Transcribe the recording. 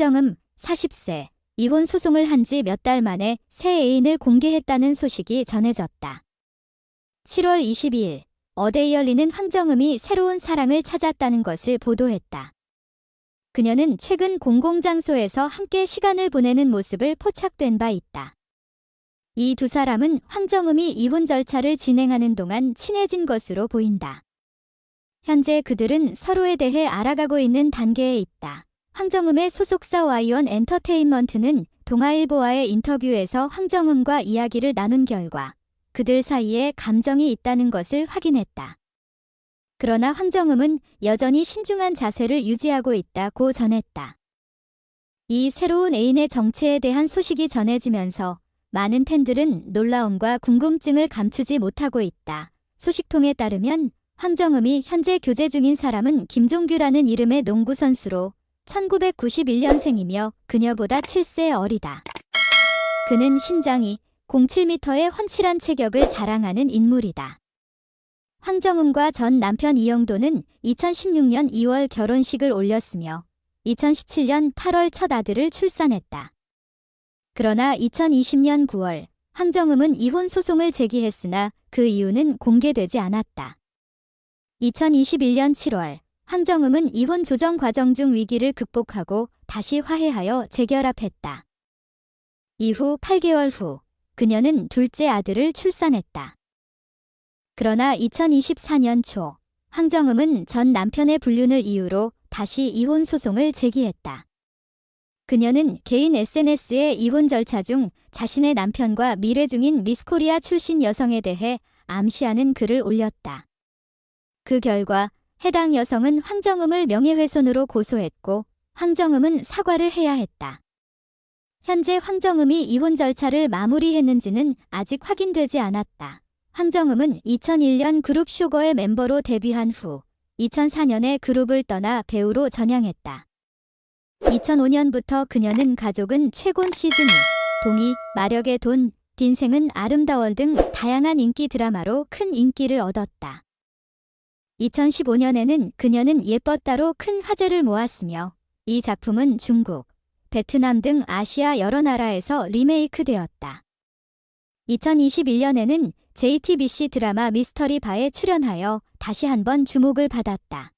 황정음 40세 이혼 소송을 한 지 몇 달 만에 새 애인을 공개했다는 소식이 전해졌다. 7월 22일 어데이 열리는 황정음이 새로운 사랑을 찾았다는 것을 보도했다. 그녀는 최근 공공장소에서 함께 시간을 보내는 모습을 포착된 바 있다. 이 두 사람은 황정음이 이혼 절차를 진행하는 동안 친해진 것으로 보인다. 현재 그들은 서로에 대해 알아가고 있는 단계에 있다. 황정음의 소속사 와이원 엔터테인먼트는 동아일보와의 인터뷰에서 황정음과 이야기를 나눈 결과 그들 사이에 감정이 있다는 것을 확인했다. 그러나 황정음은 여전히 신중한 자세를 유지하고 있다고 전했다. 이 새로운 애인의 정체에 대한 소식이 전해지면서 많은 팬들은 놀라움과 궁금증을 감추지 못하고 있다. 소식통에 따르면 황정음이 현재 교제 중인 사람은 김종규라는 이름의 농구 선수로 1991년생이며 그녀보다 7세 어리다. 그는 신장이 07m의 훤칠한 체격을 자랑하는 인물이다. 황정음과 전 남편 이영도는 2016년 2월 결혼식을 올렸으며 2017년 8월 첫 아들을 출산했다. 그러나 2020년 9월 황정음은 이혼 소송을 제기했으나 그 이유는 공개되지 않았다. 2021년 7월 황정음은 이혼 조정 과정 중 위기를 극복하고 다시 화해하여 재결합했다. 이후 8개월 후 그녀는 둘째 아들을 출산했다. 그러나 2024년 초 황정음은 전 남편의 불륜을 이유로 다시 이혼 소송을 제기했다. 그녀는 개인 SNS에 이혼 절차 중 자신의 남편과 미래 중인 미스코리아 출신 여성에 대해 암시하는 글을 올렸다. 그 결과 해당 여성은 황정음을 명예훼손으로 고소했고 황정음은 사과를 해야 했다. 현재 황정음이 이혼 절차를 마무리했는지는 아직 확인되지 않았다. 황정음은 2001년 그룹 슈거의 멤버로 데뷔한 후 2004년에 그룹을 떠나 배우로 전향했다. 2005년부터 그녀는 가족은 최곤 시즌 2, 동의, 마력의 돈, 딘생은 아름다월 등 다양한 인기 드라마로 큰 인기를 얻었다. 2015년에는 그녀는 예뻤다로 큰 화제를 모았으며 이 작품은 중국, 베트남 등 아시아 여러 나라에서 리메이크되었다. 2021년에는 JTBC 드라마 미스터리 바에 출연하여 다시 한번 주목을 받았다.